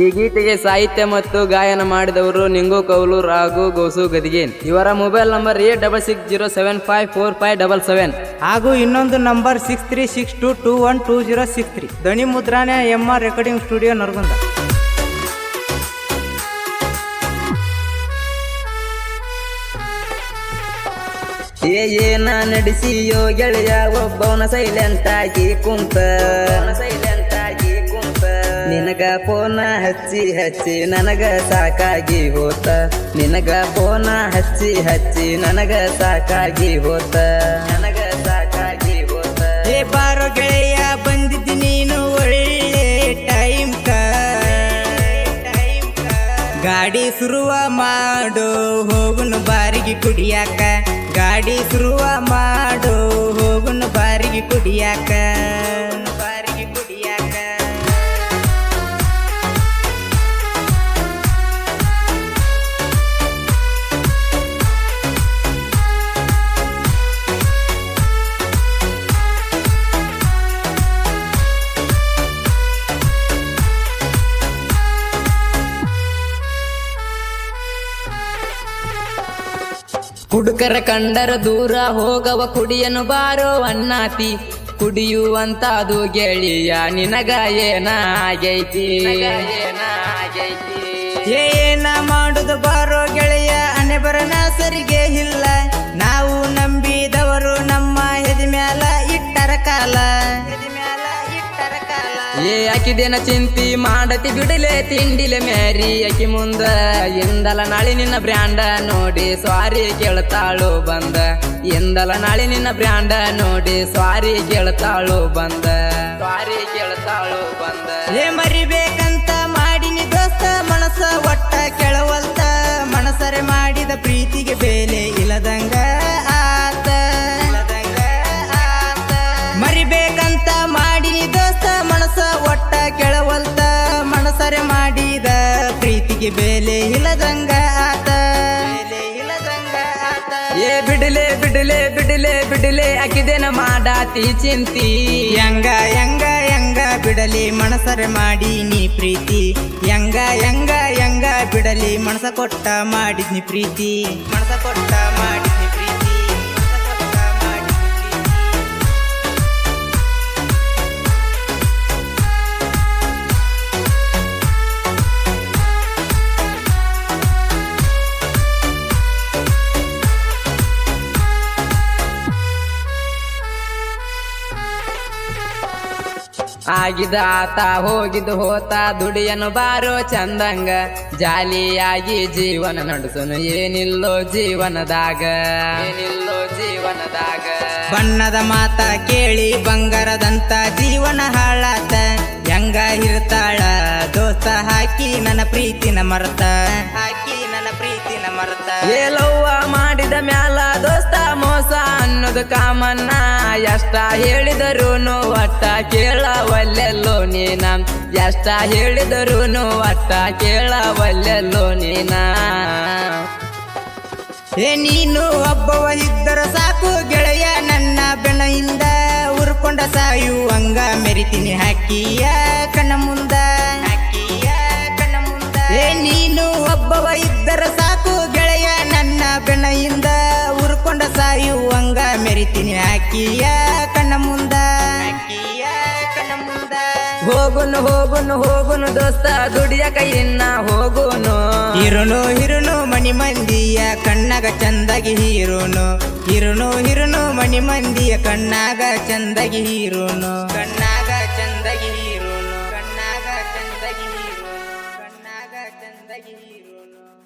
ಈ ಗೀತೆಗೆ ಸಾಹಿತ್ಯ ಮತ್ತು ಗಾಯನ ಮಾಡಿದವರು ನಿಂಗು ಕೌಲು ರಾಘು ಗೋಸು ಗದಿಗೇನ್ ಇವರ mobile number eight double six zero seven five four five double seven. ಹಾಗೂ ಇನ್ನೊಂದು number six three six two two one two zero six three. ಧ್ವನಿ ಮುದ್ರಾನೆ M R recording studio Naragund. ಏ ಏನ ನಡೆಸಿಯೋ ಗೆಳೆಯ ಒಬ್ಬವನ ಸೈಲೆಂಟ್ ಆಗಿ ಕುಂತ ಸೈಲೆಂಟ್ ಕುಂತ. ನಿನಗ ಫೋನ ಹಚ್ಚಿ ಹಚ್ಚಿ ನನಗ ಸಾಕಾಗಿ ಹೋತ. ನಿನಗ ಫೋನ ಹಚ್ಚಿ ಹಚ್ಚಿ ನನಗ ಸಾಕಾಗಿ ಹೋತ. ನನಗ ಸಾಕಾಗಿ ಹೋತ. ಏ ಬಾರೋ ಗೆಳೆಯ, ಬಂದಿದ್ದಿ ನೀನು ಒಳ್ಳೆ ಟೈಮ್ ಗಾಡಿ ಶುರುವ ಮಾಡು, ಹೋಗುನು ಬಾರಿಗೆ ಕುಡಿಯಾಕ. ಗಾಡಿ ಶುರುವ ಮಾಡು, ಹೋಗುನು ಬಾರಿಗೆ ಕುಡಿಯಾಕ. ಹುಡುಕರ ಕಂಡರ ದೂರ ಹೋಗವ ಕುಡಿಯನು ಬಾರೋ ಅನ್ನಾತಿ. ಕುಡಿಯುವಂತಾದು ಗೆಳೆಯ, ನಿನಗ ಏನಾಗೈತಿ ಏನ ಮಾಡುದು ಬಾರೋ ಗೆಳೆಯ ಅನೆ ಬರನ ಸರಿಗೆ ಇಲ್ಲ. ಕಾಲ ಏ ಅಕಿದೇನ ಚಿಂತಿ ಮಾಡತಿ ಬಿಡಲೆ ತಿಂಡಿಲೆ ಮ್ಯಾರಿ ಅಕಿ ಮುಂದ ಎಂದಲ ನಾಳೆ ನಿನ್ನ ಬ್ರ್ಯಾಂಡ ನೋಡಿ ಸ್ವಾರಿ ಕೇಳ್ತಾಳು ಬಂದ ಎಂದಲ ನಾಳೆ ನಿನ್ನ ಬ್ರ್ಯಾಂಡ ನೋಡಿ ಸ್ವಾರಿ ಕೇಳ್ತಾಳು ಬಂದ ಸ್ವಾರಿ ಕೇಳ್ತಾಳು ಬಂದ ಏ ಮರಿಬೇಕಂತ ಪ್ರೀತಿಗೆ ಬೆಲೆ ಇಲ್ಲದಂಗ ಆತ. ಏ ಬಿಡಲೆ ಬಿಡಲೆ ಬಿಡಲೆ ಬಿಡಲೆ ಅಕಿದೇನ ಮಾಡಾತಿ ಚಿಂತಿ. ಹೆಂಗ ಹೆಂಗ ಹೆಂಗ ಬಿಡಲಿ ಮನಸರೆ ಮಾಡಿ ನೀ ಪ್ರೀತಿ. ಹೆಂಗ ಹೆಂಗ ಹೆಂಗ ಬಿಡಲಿ ಮನಸ ಕೊಟ್ಟ ಮಾಡಿದ್ನಿ ಪ್ರೀತಿ. ಮನಸ ಕೊಟ್ಟ ಮಾಡಿದ್ನಿ ಆಗಿದ ಆತ ಹೋಗಿದ್ದು ಹೋತ ದುಡಿಯನು ಬಾರೋ ಚಂದಂಗ. ಜಾಲಿಯಾಗಿ ಜೀವನ ನಡೆಸನು ಏನಿಲ್ಲೋ ಜೀವನದಾಗ. ಏನಿಲ್ಲೋ ಜೀವನದಾಗ. ಬಣ್ಣದ ಮಾತ ಕೇಳಿ ಬಂಗಾರದಂತ ಜೀವನ ಹಾಳಾತ. ಹೆಂಗ ಇರ್ತಾಳ ದೋಸ್ತ ಹಾಕಿ ನನ್ನ ಪ್ರೀತಿನ ಮರ್ತ. ಹಾಕಿ ನನ್ನ ಪ್ರೀತಿನ ಮರ್ತ. ಏಲವ್ವ ಮಾಡಿದ ಮ್ಯಾಲ ದೋಸ್ತ ಅನ್ನೋದು ಕಾಮನ್ನ ಎಷ್ಟ ಹೇಳಿದರು ಒಟ್ಟ ಕೇಳವಲ್ಲೆಲ್ಲೋ ನೀನ. ಎಷ್ಟ ಹೇಳಿದರು ಒಟ್ಟ ಕೇಳವಲ್ಲೆಲ್ಲೋ ನೀನ. ಏ, ನೀನು ಒಬ್ಬವ ಇದ್ದರ ಸಾಕು ಗೆಳೆಯ. ನನ್ನ ಬೆಳೆಯಿಂದ ಉರ್ಕೊಂಡ ಸಾಯು ಹಂಗ ಮೆರಿತೀನಿ ಹಾಕಿಯ. ಹಾಕಿಯ ಕಣ್ಣ ಮುಂದ. ಅಕ್ಕಿಯ ಕಣ್ಣ ಮುಂದ ಹೋಗುನು ಹೋಗುನು ಹೋಗುನು ದೋಸ್ತ, ದುಡಿಯ ಕೈಯನ್ನ ಹೋಗುನು. ಇರುನು ಹಿರುನು ಮಣಿ ಮಂದಿಯ ಕಣ್ಣಾಗ ಚಂದಾಗಿ ಹೀರುನು. ಇರುನು ಇರುನು ಮಣಿ ಮಂದಿಯ ಕಣ್ಣಾಗ ಚಂದಾಗಿ ಹೀರುನು. ಕಣ್ಣಾಗ ಚಂದಾಗಿ ಹೀರೋನು. ಕಣ್ಣಾಗ ಚಂದಾಗಿ ಹೀರೋನು. ಕಣ್ಣಾಗ ಚಂದಾಗಿ ಹೀರೋನು.